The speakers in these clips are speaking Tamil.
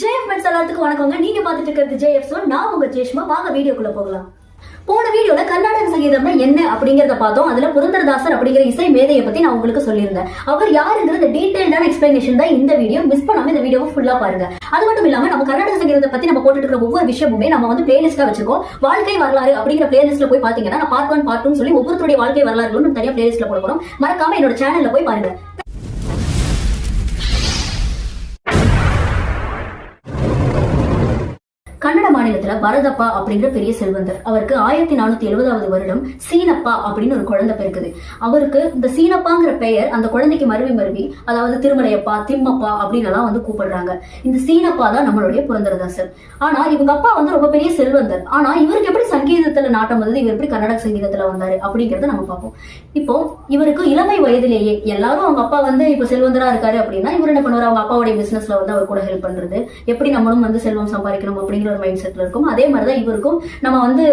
ஜேஎஃப் எல்லாத்துக்கும் வணக்கங்க. நீங்க பாத்துட்டு இருக்கிறது ஜேஎஃப் சோ நான் உங்க ஜேஷ்மா வாங்க வீடியோக்குள்ள போகலாம். போன வீடியோல கர்நாடக சங்கீதம்னா என்ன அப்படிங்கறத பார்த்தோம். அதுல புரந்தரதாசர் அப்படிங்கிற இசை மேதையை பத்தி நான் உங்களுக்கு சொல்லியிருந்தேன். அவர் யாருங்கிறது டீடைல்டான எக்ஸ்பிளனேஷன் தான் இந்த வீடியோ. மிஸ் பண்ணாம இந்த வீடியோவை ஃபுல்லா பாருங்க. அது மட்டும் இல்லாம நம்ம கர்நாடக சங்கீதத்தை பத்தி நம்ம போட்டுட்டு இருக்கிற ஒவ்வொரு விஷயமுமே நம்ம வந்து பிளேலிஸ்டா வச்சிருக்கோம். வாழ்க்கை வரலாறு அப்படிங்கிற பிளேலிஸ்ட்ல போய் பாத்தீங்கன்னா நான் பார்ட் ஒன் பார்ட் டூ சொல்லி ஒவ்வொருத்தருடைய வாழ்க்கை வரலாறுகளும் தனியா பிளேலிஸ்ட்ல போட போறோம். மறக்காம என்னோட சேனல்ல போய் பாருங்க. கன்னட மாநிலத்துல பரதப்பா அப்படிங்கிற பெரிய செல்வந்தர். அவருக்கு ஆயிரத்தி நானூத்தி எழுபதாவது வருடம் சீனப்பா அப்படின்னு ஒரு குழந்தை பிறக்குது. அவருக்கு இந்த சீனப்பாங்கிற பெயர் அந்த குழந்தைக்கு மருவி மருவி அதாவது திருமலையப்பா திம்மப்பா அப்படின்னு எல்லாம் வந்து கூப்பிடுறாங்க. இந்த சீனப்பா தான் நம்மளுடைய புரந்தரதாசர். ஆனா இவங்க அப்பா வந்து ரொம்ப பெரிய செல்வந்தர். ஆனா இவருக்கு எப்படி சங்கீதத்துல நாட்டம் வந்தது? இவர் எப்படி கன்னட சங்கீதத்துல வந்தாரு? அப்படிங்கறத நம்ம பார்ப்போம். இப்போ இவருக்கு இளமை வயதிலேயே எல்லாரும் அவங்க அப்பா வந்து இப்ப செல்வந்தரா இருக்காரு அப்படின்னா இவர் என்ன பண்ணுவாரு? அவங்க அப்பாவுடைய பிசினஸ்ல வந்து அவர் கூட ஹெல்ப் பண்றது. எப்படி நம்மளும் வந்து செல்வம் சம்பாதிக்கணும் அப்படிங்கிற ஒரு மைண்ட் செட்ல இருக்கும். அதே மாதிரிதான் இவருக்கும் நம்ம வந்து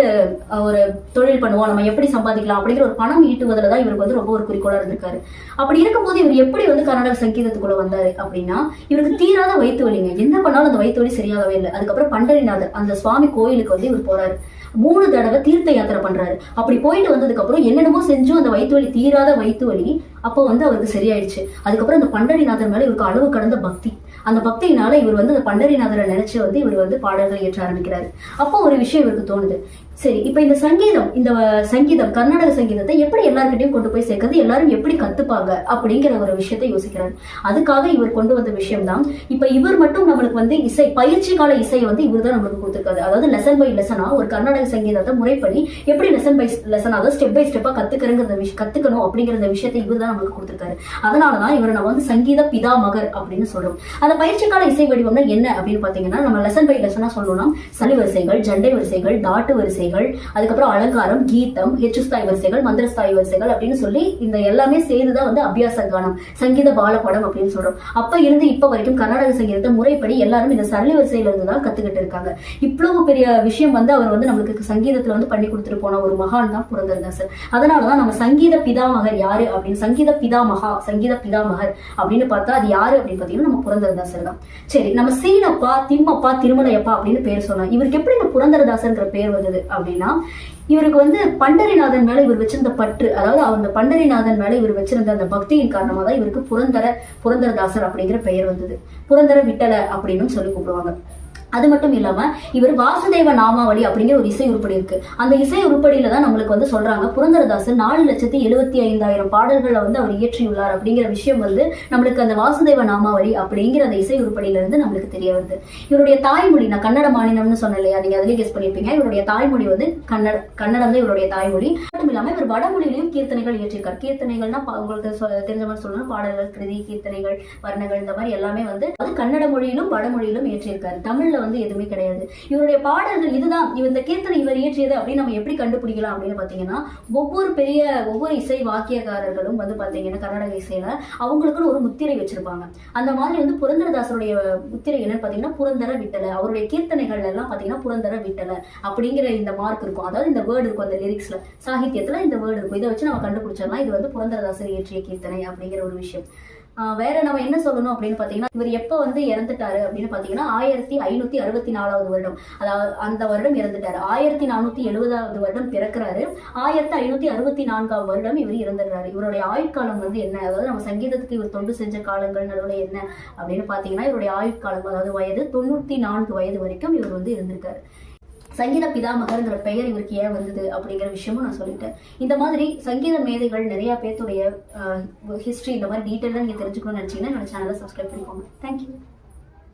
ஒரு தொழில் பண்ணுவோம். நம்ம எப்படி சம்பாதிக்கலாம் அப்படிங்கிற ஒரு பணம் ஈட்டுவதில் தான் இவருக்கு வந்து ரொம்ப ஒரு குறிக்கோளா இருந்திருக்காரு. அப்படி இருக்கும்போது இவர் எப்படி வந்து கர்நாடக சங்கீதத்துக்குள்ள வந்தாரு அப்படின்னா இவருக்கு தீராத வயிற்று வலிங்க. என்ன பண்ணாலும் அந்த வயிற்று வலி சரியாகவே இல்லை. அதுக்கப்புறம் பண்டரிநாதர் அந்த சுவாமி கோயிலுக்கு வந்து இவர் போறாரு. மூணு தடவை தீர்த்த யாத்திரை பண்றாரு. அப்படி போயிட்டு வந்ததுக்கு அப்புறம் என்னென்னமோ செஞ்சும். அந்த வயிற்று வலி தீராத வயிற்று வலி அப்போ வந்து அவருக்கு சரியாயிடுச்சு. அதுக்கப்புறம் அந்த பண்டரிநாதர் மேல இவருக்கு அளவு கடந்த பக்தி. அந்த பக்தியினால இவர் வந்து அந்த பண்டரிநாதரை நினைச்சு வந்து இவர் வந்து பாடல்களை ஏற்ற ஆரம்பிக்கிறாரு. அப்போ ஒரு விஷயம் இவருக்கு தோணுது. சரி இப்ப இந்த சங்கீதம் இந்த சங்கீதம் கர்நாடக சங்கீதத்தை எப்படி எல்லாருக்கிட்டையும் கொண்டு போய் சேர்க்கறது எல்லாரும் எப்படி கத்துப்பாங்க அப்படிங்கிற ஒரு விஷயத்தை யோசிக்கிறாரு. அதுக்காக இவர் கொண்டு வந்த விஷயம் தான் இப்ப இவர் மட்டும் நம்மளுக்கு வந்து இசை பயிற்சி கால இசையை வந்து இவர் தான் நம்மளுக்கு கொடுத்துருக்காரு. அதாவது லெசன் பை லெசனா ஒரு கர்நாடக சங்கீதத்தை முறைப்படி எப்படி லெசன் பை லெசன் அதாவது ஸ்டெப் பை ஸ்டெப்பா கத்துக்கிறங்கிற விஷயம் கத்துக்கணும் அப்படிங்கிற விஷயத்தை இவர் தான் நம்மளுக்கு கொடுத்துருக்காரு. அதனாலதான் இவரை நம்ம வந்து சங்கீத பிதாமகர் அப்படின்னு சொல்றோம். அந்த பயிற்சி கால இசை வடிவம்னா என்ன அப்படின்னு பாத்தீங்கன்னா நம்ம லெசன் பை லெசனா சொல்லணும்னா சளி வரிசைகள் ஜண்டை வரிசைகள் தாட்டு வரிசைகள் அதுக்கப்புறம் அலங்காரம் கீதம் ஹெச்சுஸ்தாய் வரிசைகள் மந்திரஸ்தாய் வரிசைகள் அப்படின்னு சொல்லி இந்த எல்லாமே சேர்ந்துதான் வந்து அபியாச கானம் சங்கீத பாலப்படம் அப்படின்னு சொல்றோம். அப்ப இருந்து இப்ப வரைக்கும் கர்நாடக சங்கீதத்தை முறைப்படி எல்லாரும் இந்த சரளி வரிசையில இருந்து தான் கத்துக்கிட்டு இருக்காங்க. இவ்வளவு பெரிய விஷயம் வந்து அவர் வந்து நம்மளுக்கு சங்கீதத்துல வந்து பண்ணி கொடுத்துட்டு போன ஒரு மகான் தான் பிறந்திருந்தார் சார். அதனாலதான் நம்ம சங்கீத பிதாமகர் யாரு அப்படின்னு சங்கீத சங்கீத பிதாமகா சங்கீத பிதாமகர் அப்படின்னு பார்த்தா அது யாரு அப்படின்னு பார்த்தீங்கன்னா நம்ம புரந்தரதாசர் தான் சரி நம்ம சீனப்பா திம்மப்பா திருமலையப்பா அப்படின்னு பேர் சொன்னோம் இவருக்கு எப்படி இந்த புரந்தரதாசர்ங்கிற பேர் வந்தது அப்படின்னா இவருக்கு வந்து பண்டரிநாதன் மேல இவர் வச்சிருந்த பற்று அதாவது அந்த பண்டரிநாதன் மேல இவர் வச்சிருந்த அந்த பக்தியின் காரணமா தான் இவருக்கு புரந்தர புரந்தரதாசர் அப்படிங்கிற பெயர் வந்தது. புரந்தர விட்டல அப்படின்னு சொல்லி கூப்பிடுவாங்க. அது மட்டும் இல்லாம இவர் வாசுதேவ நாமாவளி அப்படிங்கிற ஒரு இசை உருப்படி இருக்கு. அந்த இசை உருப்படியில தான் நம்மளுக்கு வந்து சொல்றாங்க புரந்தரதாசன் நாலு லட்சத்தி எழுபத்தி ஐந்தாயிரம் பாடல்களை வந்து அவர் இயற்றியுள்ளார் அப்படிங்கிற விஷயம் வந்து நம்மளுக்கு அந்த வாசுதேவ நாமாவளி அப்படிங்கிற அந்த இசை உருப்படியில இருந்து நம்மளுக்கு தெரிய வருது. இவருடைய தாய்மொழி நான் கன்னட மாநிலம்னு சொன்னேன் இல்லையா? நீங்க அதுலயே கெஸ் பண்ணிருப்பீங்க. இவருடைய தாய்மொழி வந்து கன்னட கன்னடம் தான் இவருடைய தாய்மொழி. மட்டும் இல்லாம இவர் வடமொழியிலையும் கீர்த்தனைகள் இயற்றியிருக்கார் கீர்த்தனைகள்னா உங்களுக்கு தெரிஞ்ச மாதிரி சொல்லணும் பாடல்கள் கிருதி கீர்த்தனைகள் வர்ணங்கள் இந்த மாதிரி எல்லாமே வந்து அது கன்னட மொழியிலும் வடமொழியிலும் இயற்றியிருக்காரு தமிழ்ல வந்து எதுவுமே கிடையாது. இவருடைய பாடல்கள் இதுதான். இவர் இந்த கீர்த்தனை இவர் இயற்றியது அப்படின்னு நம்ம எப்படி கண்டுபிடிக்கலாம் அப்படின்னு பார்த்தீங்கன்னா ஒவ்வொரு பெரிய ஒவ்வொரு இசை வாக்கியக்காரர்களும் வந்து பார்த்தீங்கன்னா கர்நாடக இசையில அவங்களுக்குன்னு ஒரு முத்திரை வச்சிருப்பாங்க. அந்த மாதிரி வந்து புரந்தரதாசருடைய முத்திரை என்னன்னு பார்த்தீங்கன்னா புரந்தர விட்டல. அவருடைய கீர்த்தனைகள் எல்லாம் பார்த்தீங்கன்னா புரந்தர விட்டல அப்படிங்கிற இந்த மார்க் இருக்கும். அதாவது இந்த வேர்டு இருக்கும் அந்த லிரிக்ஸ்ல சாகித்யத்துல இந்த வேர்டு இருக்கும். இதை வச்சு நம்ம கண்டுபிடிச்சோம்னா இது வந்து புரந்தரதாசர் இயற்றிய கீர்த்தனை அப்படிங்கிற ஒரு விஷயம். வேற நம்ம என்ன சொல்லணும் அப்படின்னு பாத்தீங்கன்னா இவர் எப்ப வந்து இறந்துட்டாரு அப்படின்னு பாத்தீங்கன்னா ஆயிரத்தி ஐநூத்தி அறுபத்தி நாலாவது வருடம். அதாவது அந்த வருடம் இறந்துட்டாரு. ஆயிரத்தி நானூத்தி எழுபதாவது வருடம் பிறக்கிறாரு. ஆயிரத்தி ஐநூத்தி அறுபத்தி நான்காவது வருடம் இவர் இறந்துடுறாரு. இவருடைய ஆயுட்காலம் வந்து என்ன? அதாவது நம்ம சங்கீதத்துக்கு இவர் தொண்டு செஞ்ச காலங்கள் நடுவில் என்ன? அப்படின்னு பாத்தீங்கன்னா இவருடைய ஆயுட்காலம் அதாவது வயது தொண்ணூத்தி நான்கு வயது வரைக்கும் இவர் வந்து இருந்திருக்காரு. சங்கீத பிதாமகர்ங்கிற பெயர் இவருக்கு ஏன் வந்தது அப்படிங்கிற விஷயமும் நான் சொல்லிட்டேன். இந்த மாதிரி சங்கீத மேதைகள் நிறைய பேர்த்துடைய ஹிஸ்டரி இந்த மாதிரி டீட்டெயிலாக நீங்கள் தெரிஞ்சுக்கணும்னு நினச்சிங்கன்னா என்னோட சேனலை சப்ஸ்கிரைப் பண்ணிக்கோங்க. தேங்க்யூ